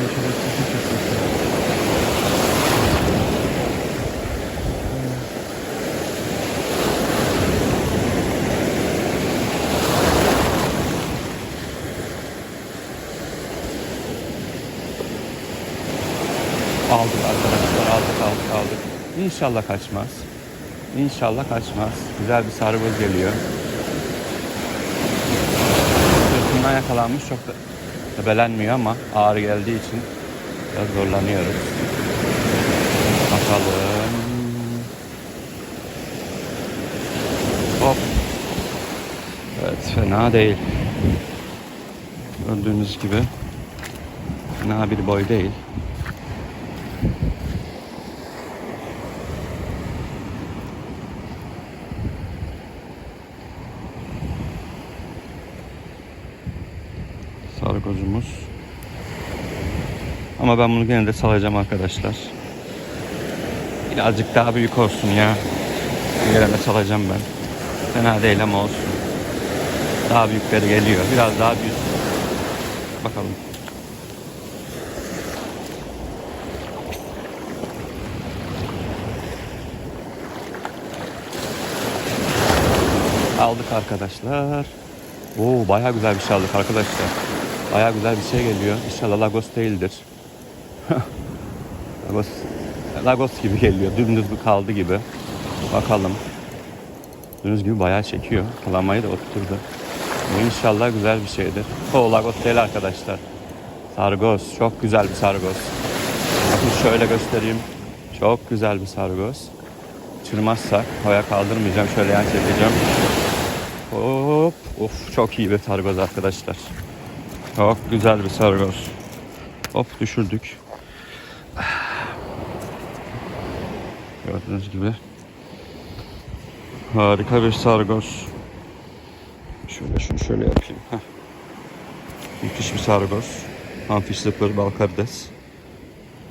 Aldık arkadaşlar aldık aldık aldık. İnşallah kaçmaz. İnşallah kaçmaz. Güzel bir sargoz geliyor. Sırtından yakalanmış çok da tebelenmiyor ama ağır geldiği için biraz zorlanıyoruz. Bakalım. Hop. Evet fena değil. Gördüğünüz gibi fena bir boy değil. Sargozumuz. Ama ben bunu gene de salacağım arkadaşlar. Birazcık daha büyük olsun ya. Gene de salacağım ben. Fena değil ama olsun. Daha büyükleri geliyor. Biraz daha büyük. Bakalım. Aldık arkadaşlar. Oo bayağı güzel bir şey aldık arkadaşlar. Bayağı güzel bir şey geliyor. İnşallah Lagos değildir. Lagos Lagos gibi geliyor. Dümdüz bir kaldı gibi. Bakalım. Gördüğünüz gibi bayağı çekiyor. Kalamayı da oturdu. İnşallah güzel bir şeydir. O Lagos değil arkadaşlar. Sargos. Çok güzel bir sargos. Bakın şöyle göstereyim. Çok güzel bir sargos. Çırmazsak havaya kaldırmayacağım. Şöyle yan çekeceğim. Hop. Of çok iyi bir sargoz arkadaşlar. Çok güzel bir sargoz. Hop düşürdük. Gördüğünüz gibi. Harika bir sargoz. Şöyle şunu şöyle yapayım. Heh. Müthiş bir sargoz. Amfiş zıpır bal karides.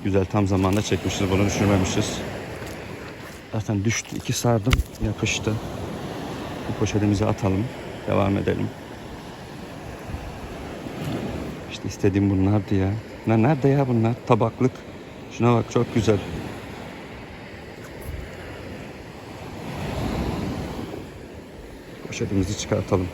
Güzel tam zamanda çekmişiz bunu düşürmemişiz. Zaten düştü iki sardım yapıştı. Bu poşetimizi atalım. Devam edelim. İşte istediğim bunlardı ya. Bunlar nerede ya bunlar? Tabaklık. Şuna bak çok güzel. Poşetimizi çıkartalım.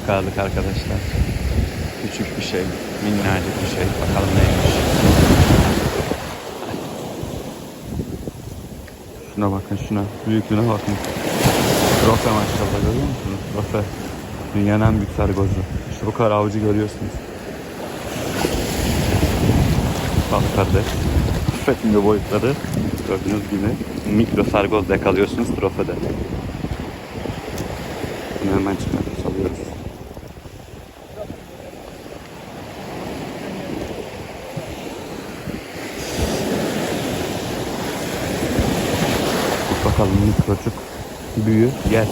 Yakaladık arkadaşlar. Küçük bir şey, minnacık bir şey. Bakalım neymiş. Şuna bakın şuna. Büyüklüğüne bakın. Rofe maşallah görüyor musunuz? Rofe. Dünyanın en büyük sargozu. İşte bu kadar avucu görüyorsunuz. Bak kardeş. Tüfekmiyor boyutları. Gördüğünüz gibi mikro sargoz yakalıyorsunuz trofede. Bunu hemen çıkartıp salıyoruz. Mikrocuk büyü gel.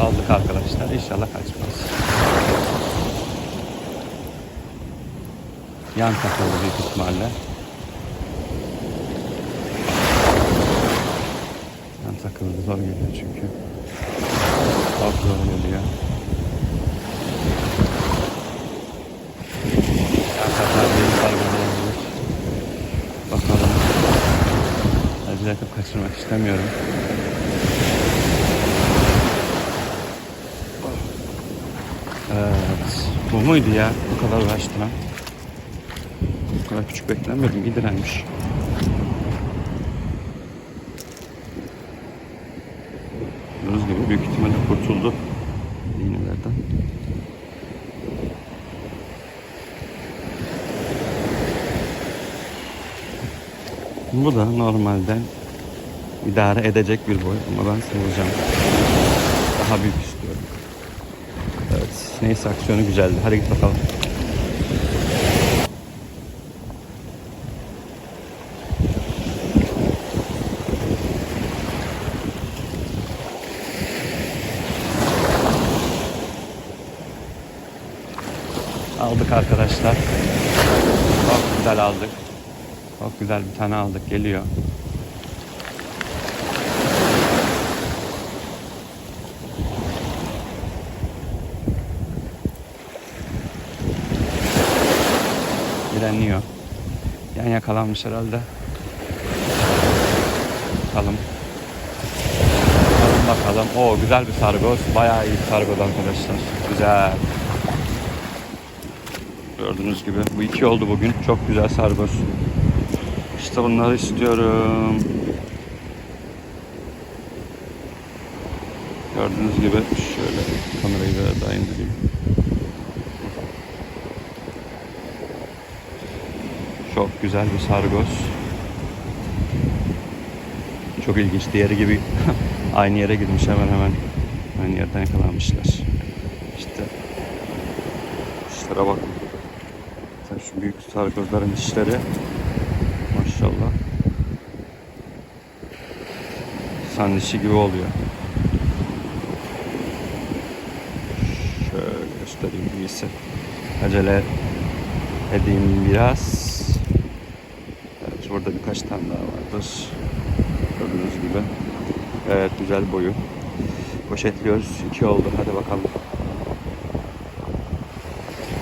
Aldık arkadaşlar. İnşallah kaçmaz. Yan takıldı büyük ihtimalle. Yan takıldı zor geliyor çünkü. Çok zor geliyor. Yan bir sargı olabilir. Bakalım. Acele yapıp kaçırmak istemiyorum. Bu muydu ya? Bu kadar uğraştı. Bu kadar küçük beklenmedim. İyi direnmiş. Gördüğünüz gibi büyük ihtimalle kurtuldu iğnelerden. Bu da normalden idare edecek bir boy ama ben seveceğim. Daha büyük istiyorum. Neyse aksiyonu güzeldi. Hadi git bakalım. Aldık arkadaşlar. Çok güzel aldık. Çok güzel bir tane aldık. Geliyor. Direniyor. Yan yakalanmış herhalde. Bakalım. Bakalım bakalım. Oo güzel bir sargoz. Bayağı iyi sargoz arkadaşlar. Güzel. Gördüğünüz gibi bu iki oldu bugün. Çok güzel sargoz. İşte bunları istiyorum. Gördüğünüz gibi şöyle kamerayı biraz daha indireyim. Çok güzel bir sargoz. Çok ilginç. Diğeri gibi aynı yere girmiş hemen hemen. Aynı yerden yakalanmışlar. İşte dişlere bakın. Sen şu büyük sargozların dişleri maşallah san dişi gibi oluyor. Şöyle göstereyim iyisi. Acele edeyim biraz. Burada birkaç tane daha vardır. Gördüğünüz gibi. Evet güzel boyu. Poşetliyoruz. İki oldu. Hadi bakalım.